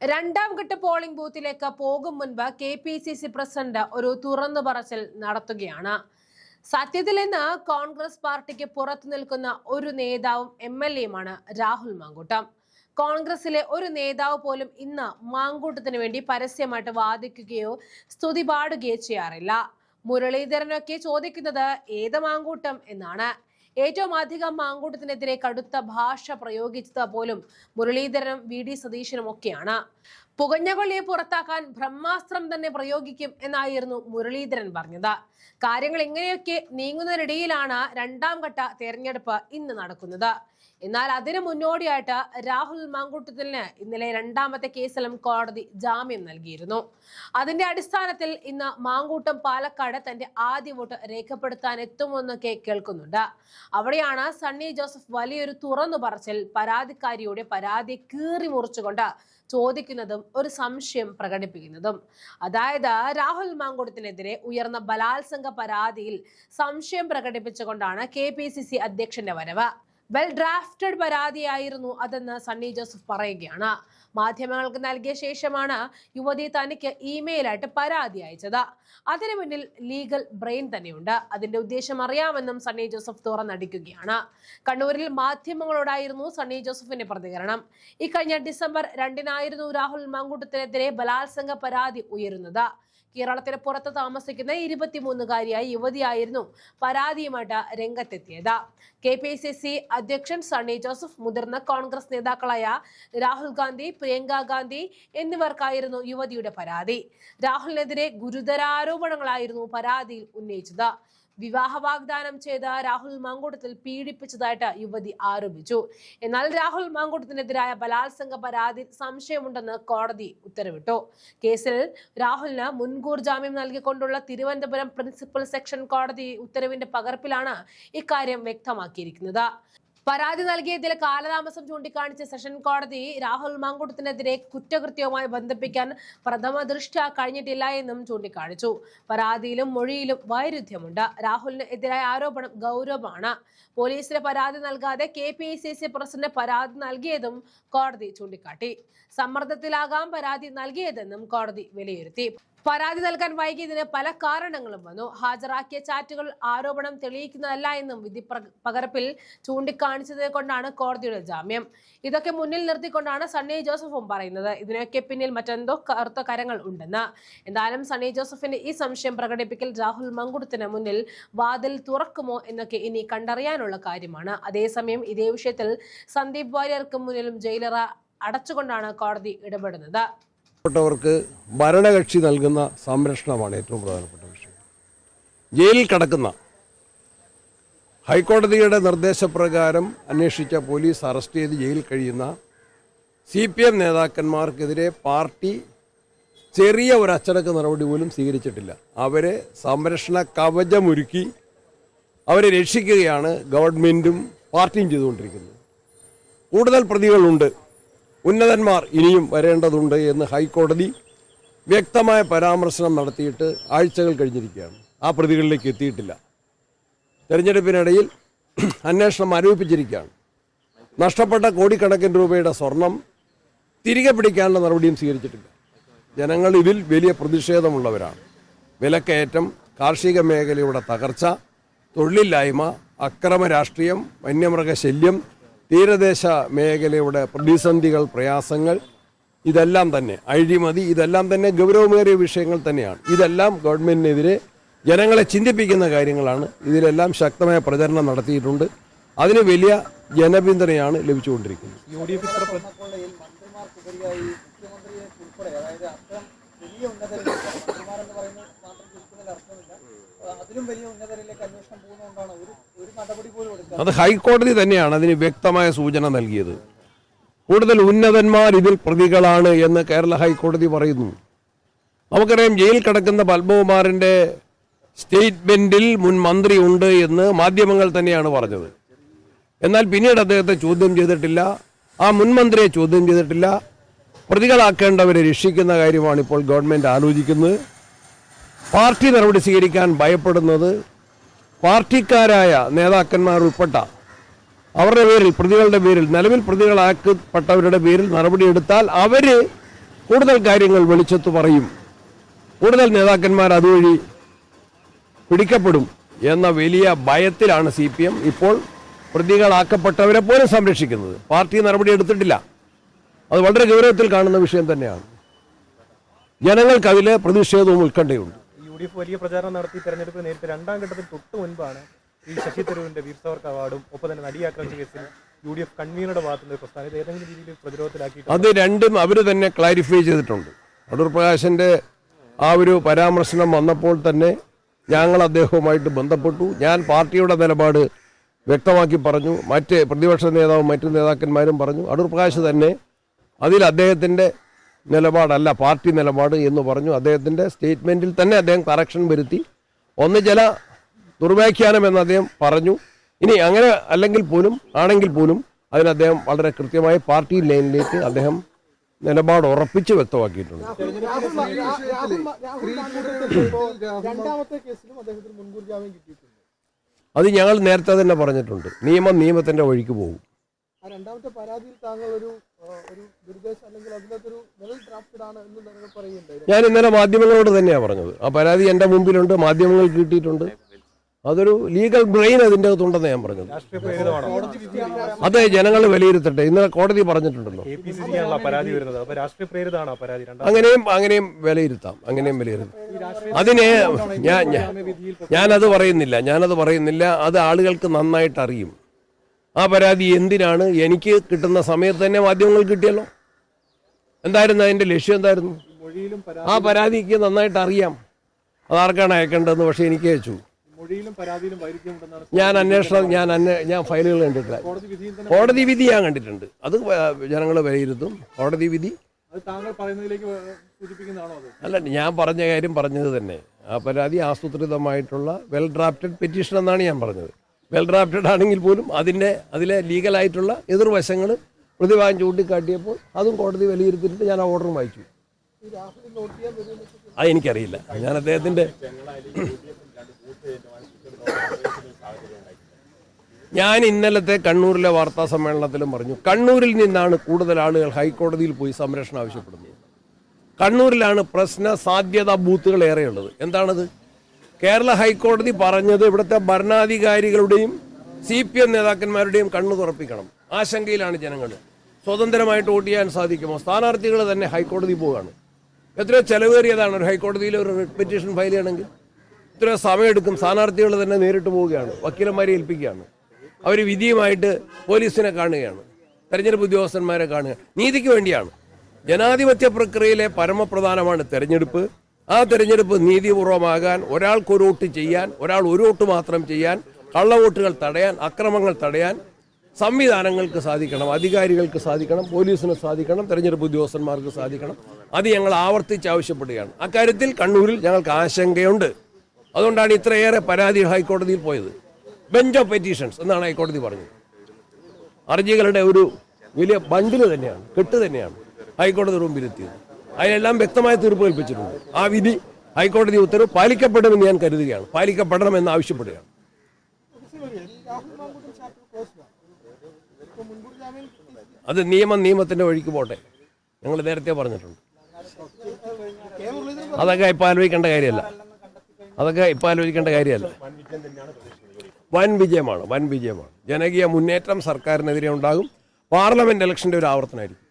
രണ്ടാം ഘട്ട പോളിംഗ് ബൂത്തിലേക്ക് പോകും മുൻപ് K P C C president ഒരു തുറന്നു പറച്ചിൽ നടത്തുകയാണ്. സത്യത്തിൽ ഇന്ന് കോൺഗ്രസ് പാർട്ടിക്ക് പുറത്തു നിൽക്കുന്ന ഒരു നേതാവും എം എൽ എയുമാണ് രാഹുൽ മാങ്കൂട്ടം. കോൺഗ്രസിലെ ഒരു നേതാവ് പോലും ഇന്ന് മാങ്കൂട്ടത്തിന് വേണ്ടി പരസ്യമായിട്ട് വാദിക്കുകയോ സ്തുതി പാടുകയോ ചെയ്യാറില്ല. മുരളീധരനൊക്കെ ചോദിക്കുന്നത് ഏത് മാങ്കൂട്ടം എന്നാണ്. ഏറ്റവും അധികം മാങ്കൂട്ടത്തിനെതിരെ കടുത്ത ഭാഷ പ്രയോഗിച്ചത് പോലും മുരളീധരനും വി. ഡി. സതീശനും ഒക്കെയാണ് പുകഞ്ഞകൊള്ളിയെ പുറത്താക്കാൻ ബ്രഹ്മാസ്ത്രം തന്നെ പ്രയോഗിക്കും എന്നായിരുന്നു മുരളീധരൻ പറഞ്ഞത്. കാര്യങ്ങൾ ഇങ്ങനെയൊക്കെ നീങ്ങുന്നതിനിടയിലാണ് രണ്ടാം ഘട്ട തെരഞ്ഞെടുപ്പ് ഇന്ന് നടക്കുന്നത്. എന്നാൽ അതിനു മുന്നോടിയായിട്ട് രാഹുൽ മാങ്കൂട്ടത്തിന് ഇന്നലെ രണ്ടാമത്തെ കേസിലും കോടതി ജാമ്യം നൽകിയിരുന്നു. അതിന്റെ അടിസ്ഥാനത്തിൽ ഇന്ന് മാങ്കൂട്ടം പാലക്കാട് തന്റെ ആദ്യ വോട്ട് രേഖപ്പെടുത്താൻ എത്തുമെന്നൊക്കെ കേൾക്കുന്നുണ്ട്. അവിടെയാണ് സണ്ണി ജോസഫ് വലിയൊരു തുറന്നു പറച്ചിൽ പരാതിക്കാരിയുടെ പരാതി കീറി മുറിച്ചുകൊണ്ട് ചോദിക്കുന്നതും ഒരു സംശയം പ്രകടിപ്പിക്കുന്നതും. അതായത് രാഹുൽ മാങ്കോടത്തിനെതിരെ ഉയർന്ന ബലാത്സംഗ പരാതിയിൽ സംശയം പ്രകടിപ്പിച്ചുകൊണ്ടാണ് കെ പി സി സി അധ്യക്ഷന്റെ വരവ്. വെൽ ഡ്രാഫ്റ്റഡ് പരാതിയായിരുന്നു അതെന്ന് സണ്ണി ജോസഫ് പറയുകയാണ്. മാധ്യമങ്ങൾക്ക് നൽകിയ ശേഷമാണ് യുവതി തനിക്ക് ഇമെയിലായിട്ട് പരാതി അയച്ചത്. അതിനു മുന്നിൽ ലീഗൽ ബ്രെയിൻ തന്നെയുണ്ട്. അതിന്റെ ഉദ്ദേശം അറിയാമെന്നും സണ്ണി ജോസഫ് തുറന്നടിക്കുകയാണ് കണ്ണൂരിൽ മാധ്യമങ്ങളോടായിരുന്നു സണ്ണി ജോസഫിന്റെ പ്രതികരണം. ഇക്കഴിഞ്ഞ ഡിസംബർ രണ്ടിനായിരുന്നു രാഹുൽ മങ്കൂട്ടത്തിനെതിരെ ബലാത്സംഗ പരാതി ഉയരുന്നത്. കേരളത്തിന് പുറത്ത് താമസിക്കുന്ന ഇരുപത്തിമൂന്നുകാരിയായ യുവതിയായിരുന്നു പരാതിയുമായിട്ട് രംഗത്തെത്തിയത്. കെ പി സി സി അധ്യക്ഷൻ സണ്ണി ജോസഫ് മുതിർന്ന കോൺഗ്രസ് നേതാക്കളായ രാഹുൽ ഗാന്ധി പ്രിയങ്ക ഗാന്ധി എന്നിവർക്കായിരുന്നു യുവതിയുടെ പരാതി. രാഹുലിനെതിരെ ഗുരുതരാരോപണങ്ങളായിരുന്നു പരാതിയിൽ ഉന്നയിച്ചത്. വിവാഹ വാഗ്ദാനം ചെയ്ത രാഹുൽ മാങ്കൂട്ടത്തിൽ പീഡിപ്പിച്ചതായിട്ട് യുവതി ആരോപിച്ചു. എന്നാൽ രാഹുൽ മാങ്കൂട്ടത്തിനെതിരായ ബലാത്സംഗ പരാതി സംശയമുണ്ടെന്ന് കോടതി ഉത്തരവിട്ടു. കേസിൽ രാഹുലിന് മുൻകൂർ ജാമ്യം നൽകിക്കൊണ്ടുള്ള തിരുവനന്തപുരം പ്രിൻസിപ്പൽ സെക്ഷൻ കോടതി ഉത്തരവിന്റെ പകർപ്പിലാണ് ഇക്കാര്യം വ്യക്തമാക്കിയിരിക്കുന്നത്. പരാതി നൽകിയതിൽ കാലതാമസം ചൂണ്ടിക്കാണിച്ച സെഷൻ കോടതി രാഹുൽ മാങ്കൂട്ടത്തിനെതിരെ കുറ്റകൃത്യവുമായി ബന്ധിപ്പിക്കാൻ പ്രഥമ ദൃഷ്ട്യ കഴിഞ്ഞിട്ടില്ല എന്നും ചൂണ്ടിക്കാണിച്ചു. പരാതിയിലും മൊഴിയിലും വൈരുദ്ധ്യമുണ്ട്. രാഹുലിന് എതിരായ ആരോപണം ഗൗരവമാണ്. പോലീസിന് പരാതി നൽകാതെ K P C C president പരാതി നൽകിയതും കോടതി ചൂണ്ടിക്കാട്ടി. സമ്മർദ്ദത്തിലാകാം പരാതി നൽകിയതെന്നും കോടതി വിലയിരുത്തി. പരാതി നൽകാൻ വൈകിയതിന് പല കാരണങ്ങളും വന്നു. ഹാജരാക്കിയ ചാറ്റുകൾ ആരോപണം തെളിയിക്കുന്നതല്ല എന്നും വിധി പകർപ്പിൽ ചൂണ്ടിക്കാണിച്ചത് കൊണ്ടാണ് കോടതിയുടെ ജാമ്യം. ഇതൊക്കെ മുന്നിൽ നിർത്തിക്കൊണ്ടാണ് സണ്ണി ജോസഫും പറയുന്നത്. ഇതിനൊക്കെ പിന്നിൽ മറ്റെന്തോ കറുത്ത കരങ്ങൾ ഉണ്ടെന്ന്. എന്തായാലും സണ്ണി ജോസഫിന്റെ ഈ സംശയം പ്രകടിപ്പിക്കൽ രാഹുൽ മങ്കുടത്തിന് മുന്നിൽ വാതിൽ തുറക്കുമോ എന്നൊക്കെ ഇനി കണ്ടറിയാനുള്ള കാര്യമാണ്. അതേസമയം ഇതേ വിഷയത്തിൽ സന്ദീപ് വാര്യർക്ക് മുന്നിലും ജയിലറ അടച്ചുകൊണ്ടാണ് കോടതി ഇടപെടുന്നത്. പ്പെട്ടവർക്ക് ഭരണകക്ഷി നൽകുന്ന സംരക്ഷണമാണ് ഏറ്റവും പ്രധാനപ്പെട്ട വിഷയം. ജയിലിൽ കടക്കുന്ന ഹൈക്കോടതിയുടെ നിർദ്ദേശപ്രകാരം അന്വേഷിച്ച പോലീസ് അറസ്റ്റ് ചെയ്ത് ജയിലിൽ കഴിയുന്ന സി പി എം നേതാക്കന്മാർക്കെതിരെ പാർട്ടി ചെറിയ ഒരു അച്ചടക്ക നടപടി പോലും സ്വീകരിച്ചിട്ടില്ല. അവരെ സംരക്ഷണ കവചമൊരുക്കി അവരെ രക്ഷിക്കുകയാണ് ഗവൺമെന്റും പാർട്ടിയും ചെയ്തുകൊണ്ടിരിക്കുന്നത്. കൂടുതൽ പ്രതികളുണ്ട്. ഉന്നതന്മാർ ഇനിയും വരേണ്ടതുണ്ട് എന്ന് ഹൈക്കോടതി വ്യക്തമായ പരാമർശനം നടത്തിയിട്ട് ആഴ്ചകൾ കഴിഞ്ഞിരിക്കുകയാണ്. ആ പ്രതികളിലേക്ക് എത്തിയിട്ടില്ല. തെരഞ്ഞെടുപ്പിനിടയിൽ അന്വേഷണം ആരോപിച്ചിരിക്കുകയാണ് നഷ്ടപ്പെട്ട കോടിക്കണക്കിന് രൂപയുടെ സ്വർണം തിരികെ പിടിക്കാനുള്ള നടപടിയും സ്വീകരിച്ചിട്ടില്ല. ജനങ്ങൾ ഇതിൽ വലിയ പ്രതിഷേധമുള്ളവരാണ്. വിലക്കയറ്റം കാർഷിക മേഖലയുടെ തകർച്ച തൊഴിലില്ലായ്മ അക്രമ രാഷ്ട്രീയം വന്യമൃഗശല്യം തീരദേശ മേഖലയുടെ പ്രതിസന്ധികൾ പ്രയാസങ്ങൾ ഇതെല്ലാം തന്നെ. അഴിമതി ഇതെല്ലാം തന്നെ ഗൗരവമേറിയ വിഷയങ്ങൾ തന്നെയാണ്. ഇതെല്ലാം ഗവൺമെന്റിനെതിരെ ജനങ്ങളെ ചിന്തിപ്പിക്കുന്ന കാര്യങ്ങളാണ്. ഇതിലെല്ലാം ശക്തമായ പ്രചരണം നടത്തിയിട്ടുണ്ട്. അതിന് വലിയ ജനപിന്തുണയാണ് ലഭിച്ചുകൊണ്ടിരിക്കുന്നത്. യു ഡി എഫ് വലിയ ഉന്നതരിലേക്ക് പറയുന്നത് മാത്രം അർത്ഥമില്ല അതിലും വലിയ ഒരു ഒരു അത് ഹൈക്കോടതി തന്നെയാണ് അതിന് വ്യക്തമായ സൂചന നൽകിയത്. കൂടുതൽ ഉന്നതന്മാർ ഇതിൽ പ്രതികളാണ് എന്ന് കേരള ഹൈക്കോടതി പറയുന്നു. നമുക്കറിയാം ജയിൽ കിടക്കുന്ന പത്മകുമാറിന്റെ സ്റ്റേറ്റ്മെന്റിൽ മുൻ മന്ത്രി ഉണ്ട് എന്ന് മാധ്യമങ്ങൾ തന്നെയാണ് പറഞ്ഞത്. എന്നാൽ പിന്നീട് അദ്ദേഹത്തെ ചോദ്യം ചെയ്തിട്ടില്ല. ആ മുൻമന്ത്രിയെ ചോദ്യം ചെയ്തിട്ടില്ല. പ്രതികളാക്കേണ്ടവരെ രക്ഷിക്കുന്ന കാര്യമാണ് ഇപ്പോൾ ഗവൺമെന്റ് ആലോചിക്കുന്നത്. പാർട്ടി നടപടി സ്വീകരിക്കാൻ ഭയപ്പെടുന്നത് പാർട്ടിക്കാരായ നേതാക്കന്മാർ ഉൾപ്പെട്ട അവരുടെ പേരിൽ പ്രതികളുടെ പേരിൽ നിലവിൽ പ്രതികളാക്കപ്പെട്ടവരുടെ പേരിൽ നടപടിയെടുത്താൽ അവർ കൂടുതൽ കാര്യങ്ങൾ വെളിച്ചത്ത് പറയും. കൂടുതൽ നേതാക്കന്മാർ അതുവഴി പിടിക്കപ്പെടും എന്ന വലിയ ഭയത്തിലാണ് സി ഇപ്പോൾ പ്രതികളാക്കപ്പെട്ടവരെ പോലും സംരക്ഷിക്കുന്നത്. പാർട്ടി നടപടി എടുത്തിട്ടില്ല. അത് വളരെ ഗൗരവത്തിൽ കാണുന്ന വിഷയം തന്നെയാണ്. ജനങ്ങൾക്കതിൽ പ്രതിഷേധവും ഉത്കണ്ഠയുണ്ട്. യു ഡി എഫ് വലിയ പ്രചാരണം നടത്തി തെരഞ്ഞെടുപ്പ് നേരിട്ട് രണ്ടാം ഘട്ടത്തിൽ തൊട്ട് മുൻപാണ് ഈ ശശി തരൂരിന്റെ വീർ സവർക്ക അവാർഡും ഒപ്പം തന്നെ നടിയാക്രമിച്ച കേസിൽ യു ഡി എഫ് കൺവീനറുടെ ഭാഗത്തുനിന്ന് പ്രസ്ഥാനം ഇത് ഏതെങ്കിലും രീതിയിൽ പ്രതിരോധത്തിലാക്കി അത് രണ്ടും അവർ തന്നെ ക്ലാരിഫൈ ചെയ്തിട്ടുണ്ട്. അടൂർ പ്രകാശിന്റെ ആ ഒരു പരാമർശനം വന്നപ്പോൾ തന്നെ ഞങ്ങൾ അദ്ദേഹവുമായിട്ട് ബന്ധപ്പെട്ടു. ഞാൻ പാർട്ടിയുടെ നിലപാട് വ്യക്തമാക്കി പറഞ്ഞു. മറ്റ് പ്രതിപക്ഷ നേതാവും മറ്റു നേതാക്കന്മാരും പറഞ്ഞു. അടൂർ പ്രകാശ് തന്നെ അതിൽ അദ്ദേഹത്തിന്റെ നിലപാടല്ല പാർട്ടി നിലപാട് എന്ന് പറഞ്ഞു. അദ്ദേഹത്തിന്റെ സ്റ്റേറ്റ്മെന്റിൽ തന്നെ അദ്ദേഹം കറക്ഷൻ വരുത്തി. ഒന്ന് ചില ദുർവ്യാഖ്യാനം എന്ന് അദ്ദേഹം പറഞ്ഞു. ഇനി അങ്ങനെ അല്ലെങ്കിൽ പോലും ആണെങ്കിൽ പോലും അതിന് അദ്ദേഹം വളരെ കൃത്യമായി പാർട്ടി ലൈനിലേക്ക് അദ്ദേഹം നിലപാട് ഉറപ്പിച്ച് വ്യക്തമാക്കിയിട്ടുണ്ട്. അത് ഞങ്ങൾ നേരത്തെ തന്നെ പറഞ്ഞിട്ടുണ്ട്. നിയമം നിയമത്തിന്റെ വഴിക്ക് പോകും. ആ രണ്ടാമത്തെ പരാതിയിൽ താങ്കൾ ഒരു ഒരു ദുരുദ്ദേശം അല്ലെങ്കിൽ അതിനകത്ത് ഒരു വെൽ ഡ്രാഫ്റ്റഡ് ആണ് എന്ന് താങ്കൾ പറയുന്നുണ്ട് ഞാൻ ഇന്നലെ മാധ്യമങ്ങളോട് തന്നെയാണ് പറഞ്ഞത്. ആ പരാതി എന്റെ മുമ്പിലുണ്ട് മാധ്യമങ്ങൾ കിട്ടിയിട്ടുണ്ട്. അതൊരു ലീഗൽ ബ്രെയിൻ അതിന്റെ അകത്തുണ്ടെന്ന് ഞാൻ പറഞ്ഞത്. അതെ ജനങ്ങൾ വിലയിരുത്തട്ടെ. ഇന്നലെ കോടതി പറഞ്ഞിട്ടുണ്ടല്ലോ. അങ്ങനെയും അങ്ങനെയും വിലയിരുത്താം. അങ്ങനെയും വിലയിരുത്താം. അതിനെ ഞാൻ ഞാൻ- ഞാനത് പറയുന്നില്ല. ഞാനത് പറയുന്നില്ല. അത് ആളുകൾക്ക് നന്നായിട്ട് അറിയും. ആ പരാതി എന്തിനാണ്? എനിക്ക് കിട്ടുന്ന സമയത്ത് തന്നെ മാധ്യമങ്ങൾ കിട്ടിയല്ലോ. എന്തായിരുന്നു അതിന്റെ ലക്ഷ്യം എന്തായിരുന്നു? ആ പരാതിക്ക് നന്നായിട്ട് അറിയാം. അതാർക്കാണ് അയക്കേണ്ടതെന്ന് പക്ഷേ എനിക്ക് അയച്ചു. ഞാൻ അന്വേഷണം ഞാൻ ഞാൻ ഫയലുകൾ കണ്ടിട്ടില്ല. കോടതി വിധി ഞാൻ കണ്ടിട്ടുണ്ട്. അത് ജനങ്ങൾ വിലയിരുത്തും. കോടതി വിധി. അല്ല ഞാൻ പറഞ്ഞ കാര്യം പറഞ്ഞത് തന്നെ. ആ പരാതി ആസൂത്രിതമായിട്ടുള്ള വെൽ ഡ്രാഫ്റ്റഡ് പെറ്റീഷൻ എന്നാണ് ഞാൻ പറഞ്ഞത്. വെൽ ഡ്രാഫ്റ്റഡ് ആണെങ്കിൽ പോലും അതിന്റെ അതിലെ ലീഗലായിട്ടുള്ള എതിർവശങ്ങൾ പ്രതിഭാഗം ചൂണ്ടിക്കാട്ടിയപ്പോൾ അതും കോടതി വിലയിരുത്തിയിട്ട് ഞാൻ ആ ഓർഡറും വായിച്ചു. അത് എനിക്കറിയില്ല. ഞാൻ അദ്ദേഹത്തിന്റെ ഞാൻ ഇന്നലത്തെ കണ്ണൂരിലെ വാർത്താ സമ്മേളനത്തിലും പറഞ്ഞു കണ്ണൂരിൽ നിന്നാണ് കൂടുതൽ ആളുകൾ ഹൈക്കോടതിയിൽ പോയി സംരക്ഷണം ആവശ്യപ്പെടുന്നത്. കണ്ണൂരിലാണ് പ്രശ്ന സാധ്യതാ ബൂത്തുകൾ ഏറെയുള്ളത്. എന്താണത്? കേരള ഹൈക്കോടതി പറഞ്ഞത് ഇവിടുത്തെ ഭരണാധികാരികളുടെയും സി പി എം നേതാക്കന്മാരുടെയും കണ്ണു തുറപ്പിക്കണം. ആശങ്കയിലാണ് ജനങ്ങൾ സ്വതന്ത്രമായിട്ട് വോട്ട് ചെയ്യാൻ സാധിക്കുമോ? സ്ഥാനാർത്ഥികൾ തന്നെ ഹൈക്കോടതി പോവുകയാണ് എത്രയോ ചെലവേറിയതാണ് ഒരു ഹൈക്കോടതിയിൽ ഒരു പെറ്റീഷൻ ഫയൽ ചെയ്യണമെങ്കിൽ. എത്രയോ സമയമെടുക്കും. സ്ഥാനാർത്ഥികൾ തന്നെ നേരിട്ട് പോവുകയാണ്. വക്കീലന്മാരെ ഏൽപ്പിക്കുകയാണ്. അവർ വിധിയുമായിട്ട് പോലീസിനെ കാണുകയാണ്. തെരഞ്ഞെടുപ്പ് ഉദ്യോഗസ്ഥന്മാരെ കാണുക. നീതിക്ക് വേണ്ടിയാണ്. ജനാധിപത്യ പ്രക്രിയയിലെ പരമപ്രധാനമാണ് തെരഞ്ഞെടുപ്പ്. ആ തെരഞ്ഞെടുപ്പ് നീതിപൂർവമാകാൻ ഒരാൾക്കൊരു വോട്ട് ചെയ്യാൻ ഒരാൾ ഒരു വോട്ട് മാത്രം ചെയ്യാൻ കള്ളവോട്ടുകൾ തടയാൻ അക്രമങ്ങൾ തടയാൻ സംവിധാനങ്ങൾക്ക് സാധിക്കണം അധികാരികൾക്ക് സാധിക്കണം പോലീസിന് സാധിക്കണം തെരഞ്ഞെടുപ്പ് ഉദ്യോഗസ്ഥന്മാർക്ക് സാധിക്കണം. അത് ഞങ്ങൾ ആവർത്തിച്ച് ആവശ്യപ്പെടുകയാണ്. അക്കാര്യത്തിൽ കണ്ണൂരിൽ ഞങ്ങൾക്ക് ആശങ്കയുണ്ട്. അതുകൊണ്ടാണ് ഇത്രയേറെ പരാതി ഹൈക്കോടതിയിൽ പോയത്. ബെഞ്ച് ഓഫ് പെറ്റീഷൻസ് എന്നാണ് ഹൈക്കോടതി പറഞ്ഞത്. ഹർജികളുടെ ഒരു വലിയ ബണ്ടിൽ തന്നെയാണ് കെട്ട് തന്നെയാണ് ഹൈക്കോടതി മുമ്പിലെത്തിയത് അതിലെല്ലാം വ്യക്തമായ തീർപ്പ് കൽപ്പിച്ചിട്ടുണ്ട്. ആ വിധി ഹൈക്കോടതി ഉത്തരവ് പാലിക്കപ്പെടുമെന്ന് ഞാൻ കരുതുകയാണ്. പാലിക്കപ്പെടണമെന്ന് ആവശ്യപ്പെടുകയാണ്. അത് നിയമം നിയമത്തിന്റെ വഴിക്ക് പോട്ടെ. ഞങ്ങൾ നേരത്തെ പറഞ്ഞിട്ടുണ്ട്. അതൊക്കെ ഇപ്പം ആലോചിക്കേണ്ട കാര്യമല്ല. അതൊക്കെ ഇപ്പം ആലോചിക്കേണ്ട കാര്യമല്ല. വൻ വിജയമാണ് വൻ വിജയമാണ്. ജനകീയ മുന്നേറ്റം സർക്കാരിനെതിരെ ഉണ്ടാകും. പാർലമെന്റ് ഇലക്ഷന്റെ ഒരു ആവർത്തനമായിരിക്കും.